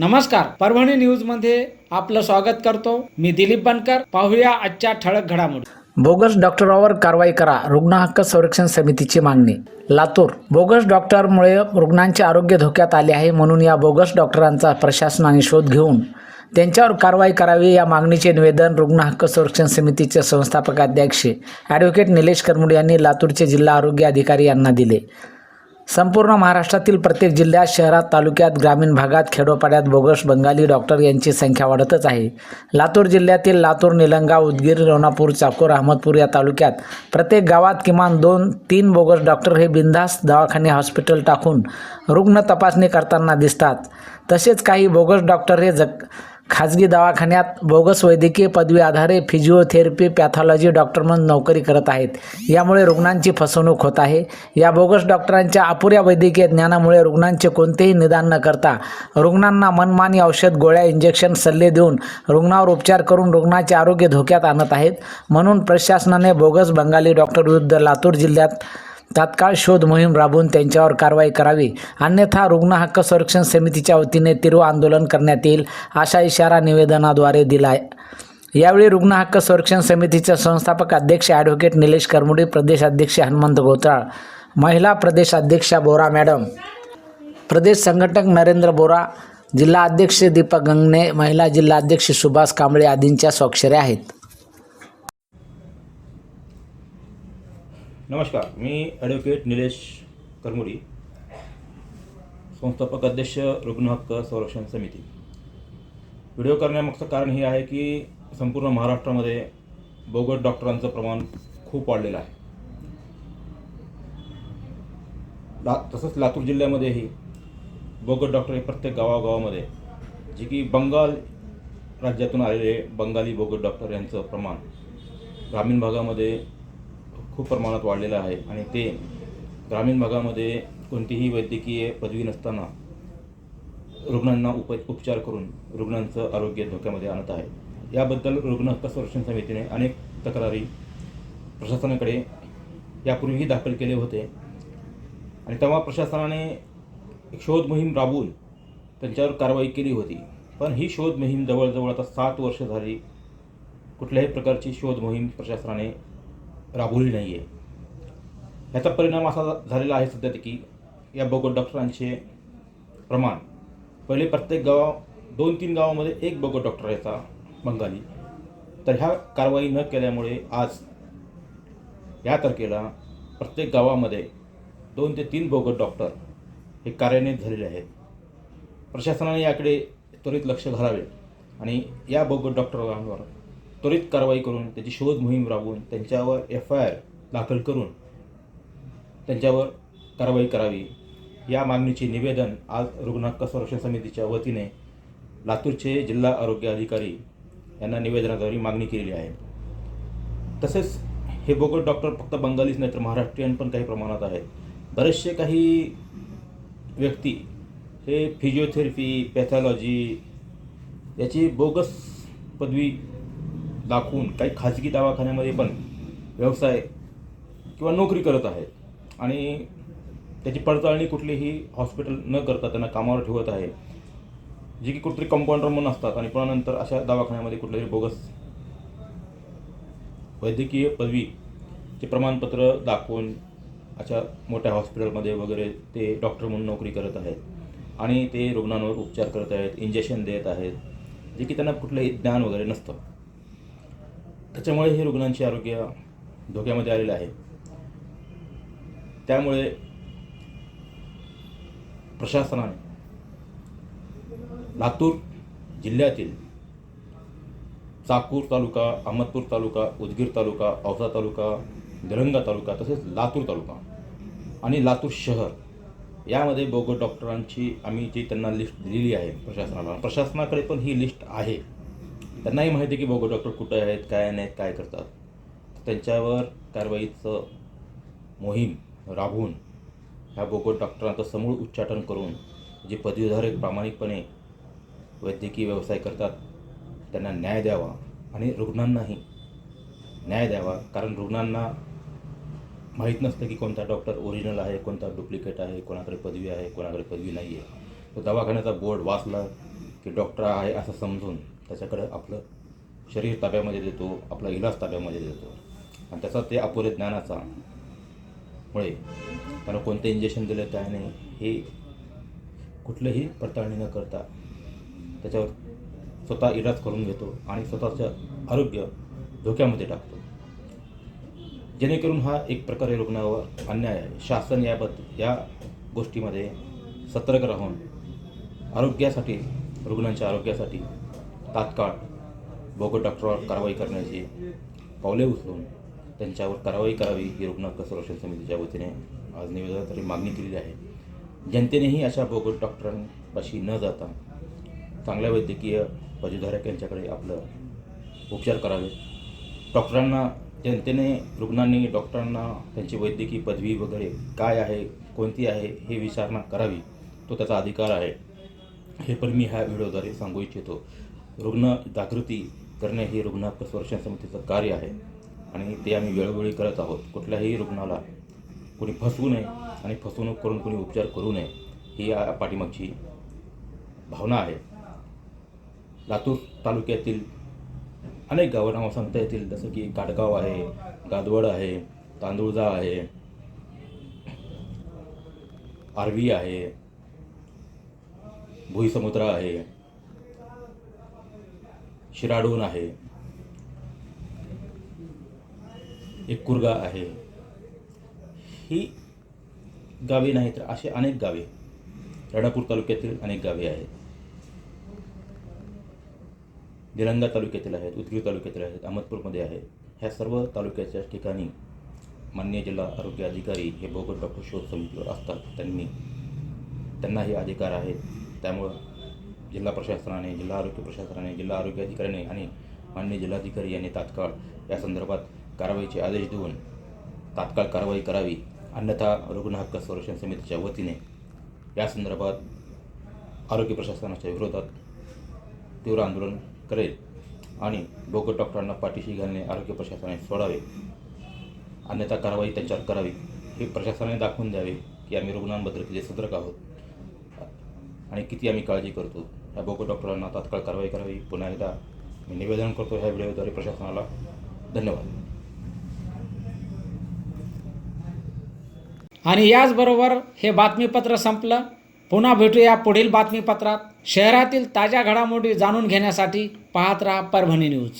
नमस्कार परभणी न्यूजमध्ये आपलं स्वागत करतो. मी दिलीप बनकर पाहूया आजच्या ठळक घडामोडी. बोगस डॉक्टरावर कारवाई करा रुग्ण हक्क संरक्षण समितीची मागणी. लातूर बोगस डॉक्टरमुळे रुग्णांचे आरोग्य धोक्यात आले आहे म्हणून या बोगस डॉक्टरांचा प्रशासनाने शोध घेऊन त्यांच्यावर कारवाई करावी या मागणीचे निवेदन रुग्ण हक्क संरक्षण समितीचे संस्थापक अध्यक्ष ॲडव्होकेट निलेश करमुडे यांनी लातूरचे जिल्हा आरोग्य अधिकारी यांना दिले. संपूर्ण महाराष्ट्रातील प्रत्येक जिल्ह्यात शहरात तालुक्यात ग्रामीण भागात खेडोपाड्यात बोगस बंगाली डॉक्टर यांची संख्या वाढतच आहे. लातूर जिल्ह्यातील लातूर निलंगा उदगीर रोणापूर चाकूर अहमदपूर या तालुक्यात प्रत्येक गावात किमान दोन तीन बोगस डॉक्टर हे बिंदास दवाखाने हॉस्पिटल टाकून रुग्ण तपासणी करताना दिसतात. तसेच काही बोगस डॉक्टर हे जग खाजगी दवाखान्यात बोगस वैद्यकीय पदवी आधारे फिजिओथेरपी पॅथॉलॉजी डॉक्टर म्हणून नोकरी करत आहेत. यामुळे रुग्णांची फसवणूक होत आहे. या बोगस डॉक्टरांच्या अपुऱ्या वैद्यकीय ज्ञानामुळे रुग्णांचे कोणतेही निदान न करता रुग्णांना मनमानी औषध गोळ्या इंजेक्शन सल्ले देऊन रुग्णावर उपचार करून रुग्णाचे आरोग्य धोक्यात आणत आहेत. म्हणून प्रशासनाने बोगस बंगाली डॉक्टर विरुद्ध लातूर जिल्ह्यात तात्काळ शोध मोहीम राबवून त्यांच्यावर कारवाई करावी. अन्यथा रुग्ण हक्क संरक्षण समितीच्या वतीने तीव्र आंदोलन करण्यात येईल असा इशारा निवेदनाद्वारे दिला आहे यावेळी रुग्ण हक्क संरक्षण समितीचे संस्थापक अध्यक्ष ॲडव्होकेट निलेश करमुडे प्रदेश अध्यक्ष हनुमंत गोत्राळ महिला प्रदेश अध्यक्षा बोरा मॅडम प्रदेश संघटक नरेंद्र बोरा जिल्हा अध्यक्ष दीपक गंगणे महिला जिल्हा अध्यक्ष सुभाष कांबळे आदींच्या स्वाक्षऱ्या आहेत. नमस्कार मी ॲडव्होकेट निलेश करमुडी संस्थापक अध्यक्ष रुग्ण हक्क संरक्षण समिती. व्हिडिओ करण्यामागचं कारण हे आहे की संपूर्ण महाराष्ट्रामध्ये बोगट डॉक्टरांचं प्रमाण खूप वाढलेलं आहे. ला तसंच लातूर जिल्ह्यामध्येही बोगट डॉक्टर हे प्रत्येक गावागावामध्ये जे की बंगाल राज्यातून आलेले बंगाली बोगट डॉक्टर यांचं प्रमाण ग्रामीण भागामध्ये खूप प्रमाणात वाढलेलं आहे आणि ते ग्रामीण भागामध्ये कोणतीही वैद्यकीय पदवी नसताना रुग्णांना उप उपचार करून रुग्णांचं आरोग्य धोक्यामध्ये आणत आहे. याबद्दल रुग्ण हक्क संरक्षण समितीने अनेक तक्रारी प्रशासनाकडे यापूर्वीही दाखल केले होते. आणि तेव्हा प्रशासनाने एक शोध मोहीम राबवून त्यांच्यावर कारवाई केली होती. पण ही शोध मोहीम जवळजवळ आता सात वर्ष झाली. कुठल्याही प्रकारची शोध मोहीम प्रशासनाने राबवली नाही आहे ह्याचा परिणाम असा झालेला आहे सध्या की या बोगस डॉक्टरांचे प्रमाण पहिले प्रत्येक गावा दोन तीन गावामध्ये एक बोगस डॉक्टर यायचा बंगाली. तर ह्या कारवाई न केल्यामुळे आज या तारखेला प्रत्येक गावामध्ये दोन ते तीन बोगट डॉक्टर हे कार्यान्वित झालेले आहेत. प्रशासनाने याकडे त्वरित लक्ष घालावे आणि या बोगट डॉक्टरांवर त्वरित कारवाई करून त्याची शोध मोहीम राबवून त्यांच्यावर एफ आय आर दाखल करून त्यांच्यावर कारवाई करावी. या मागणीचे निवेदन आज रुग्ण हक्क संरक्षण समितीच्या वतीने लातूरचे जिल्हा आरोग्य अधिकारी यांना निवेदनाद्वारे मागणी केलेली आहे. तसेच हे बोगस डॉक्टर फक्त बंगालीच नाही तर महाराष्ट्रीयन पण काही प्रमाणात आहेत. बरेचसे काही व्यक्ती हे फिजिओथेरपी पॅथॉलॉजी याची बोगस पदवी दाखवून काही खाजगी दवाखान्यामध्ये पण व्यवसाय किंवा नोकरी करत आहेत आणि त्याची पडताळणी कुठलीही हॉस्पिटल न करता त्यांना कामावर ठेवत आहे. जे की कुठेतरी कंपाऊंडर म्हणून असतात आणि पुन्हा नंतर अशा दवाखान्यामध्ये कुठलंही बोगस वैद्यकीय पदवीचे प्रमाणपत्र दाखवून अशा मोठ्या हॉस्पिटलमध्ये वगैरे ते डॉक्टर म्हणून नोकरी करत आहेत. आणि ते रुग्णांवर उपचार करत आहेत इंजेक्शन देत आहेत. जे की त्यांना कुठलंही ज्ञान वगैरे नसतं. त्याच्यामुळे हे रुग्णांचे आरोग्य धोक्यामध्ये आलेलं आहे. त्यामुळे प्रशासनाने लातूर जिल्ह्यातील चाकूर तालुका अहमदपूर तालुका उदगीर तालुका औसा तालुका निलंगा तालुका तसेच लातूर तालुका आणि लातूर शहर यामध्ये बोगो डॉक्टरांची आम्ही जी त्यांना लिस्ट दिलेली आहे प्रशासनाला प्रशासनाकडे पण ही लिस्ट आहे. त्यांनाही माहिती आहे की बोगस डॉक्टर कुठं आहेत काय नाहीत काय करतात. त्यांच्यावर कारवाईचं मोहीम राबवून ह्या बोगस डॉक्टरांचं समूळ उच्चाटन करून जे पदवीधारक प्रामाणिकपणे वैद्यकीय व्यवसाय करतात त्यांना न्याय द्यावा आणि रुग्णांनाही न्याय द्यावा. कारण रुग्णांना माहीत नसतं की कोणता डॉक्टर ओरिजिनल आहे कोणता डुप्लिकेट आहे कोणाकडे पदवी आहे कोणाकडे पदवी नाही आहे तो दवाखान्याचा बोर्ड वाचला की डॉक्टर आहे असं समजून त्याच्याकडे आपलं शरीर ताब्यामध्ये देतो आपला इलाज ताब्यामध्ये देतो. आणि त्याचा ते अपुरे ज्ञानाचा मुळे त्यानं कोणते इंजेक्शन दिलं काय नाही हे कुठलंही पडताळणी न करता त्याच्यावर स्वतः इलाज करून घेतो आणि स्वतःचं आरोग्य धोक्यामध्ये टाकतो. जेणेकरून हा एक प्रकारे रुग्णावर अन्याय आहे. शासन याबद्दल या गोष्टीमध्ये सतर्क राहून आरोग्यासाठी रुग्णांच्या आरोग्यासाठी तात्काळ बोगट डॉक्टरवर कारवाई करण्याची पावले उचलून त्यांच्यावर कारवाई करावी ही रुग्ण संरक्षण समितीच्या वतीने आज निवेदनाद्वारे मागणी केलेली आहे. जनतेनेही अशा बोगट डॉक्टरांपाशी न जाता चांगल्या वैद्यकीय पदवीधारक यांच्याकडे आपलं उपचार करावे डॉक्टरांना जनतेने रुग्णांनी डॉक्टरांना त्यांची वैद्यकीय पदवी वगैरे काय आहे कोणती आहे हे विचारणा करावी तो त्याचा अधिकार आहे. हे पण मी ह्या व्हिडिओद्वारे सांगू इच्छितो. रुग्ण जागृती करणे हे रुग्ण हक्क संरक्षण समितीचं कार्य आहे आणि ते आम्ही वेळोवेळी करत आहोत. कुठल्याही रुग्णाला कोणी फसवू नये आणि फसवणूक करून कोणी उपचार करू नये ही या पाठीमागची भावना आहे. लातूर तालुक्यातील अनेक गावं नावं सांगता येतील जसं की गाडगाव आहे गादवड आहे तांदुळजा आहे आरवी आहे भुईसमुद्र आहे शिराडून आहे. एककुरगा आहे. ही गावे नाही तर अशी अनेक गावे. राणापूर तालुक्यातील अनेक गावे आहेत. निलंगा तालुक्यातील आहेत उदगीर तालुक्यातील आहेत अहमदपूरमध्ये आहेत. ह्या सर्व तालुक्याच्या ठिकाणी मान्य जिल्हा आरोग्य अधिकारी हे भोगट डॉक्टर शोध समितीवर असतात. त्यांनी त्यांना हे अधिकार आहेत. त्यामुळं जिल्हा प्रशासनाने जिल्हा आरोग्य प्रशासनाने जिल्हा आरोग्य अधिकाऱ्याने आणि मान्य जिल्हाधिकारी यांनी तात्काळ या संदर्भात कारवाईचे आदेश देऊन तात्काळ कारवाई करावी. अन्यथा रुग्ण हक्क संरक्षण समितीच्या वतीने या संदर्भात आरोग्य प्रशासनाच्या विरोधात तीव्र आंदोलन करेल आणि डोकं डॉक्टरांना पाठीशी घालणे आरोग्य प्रशासनाने सोडावे. अन्यथा कारवाई त्यांच्यावर करावी. हे प्रशासनाने दाखवून द्यावे की आम्ही रुग्णांबद्दल किती सतर्क आहोत आणि किती आम्ही काळजी करतो. या बोगो डॉक्टरांना तात्काळ कारवाई करावी. पुन्हा एकदा मी निवेदन करतो ह्या व्हिडिओद्वारे प्रशासनाला. धन्यवाद. आणि याचबरोबर हे बातमीपत्र संपलं. पुन्हा भेटूया पुढील बातमीपत्रात. शहरातील ताज्या घडामोडी जाणून घेण्यासाठी पाहत राहा परभणी न्यूज.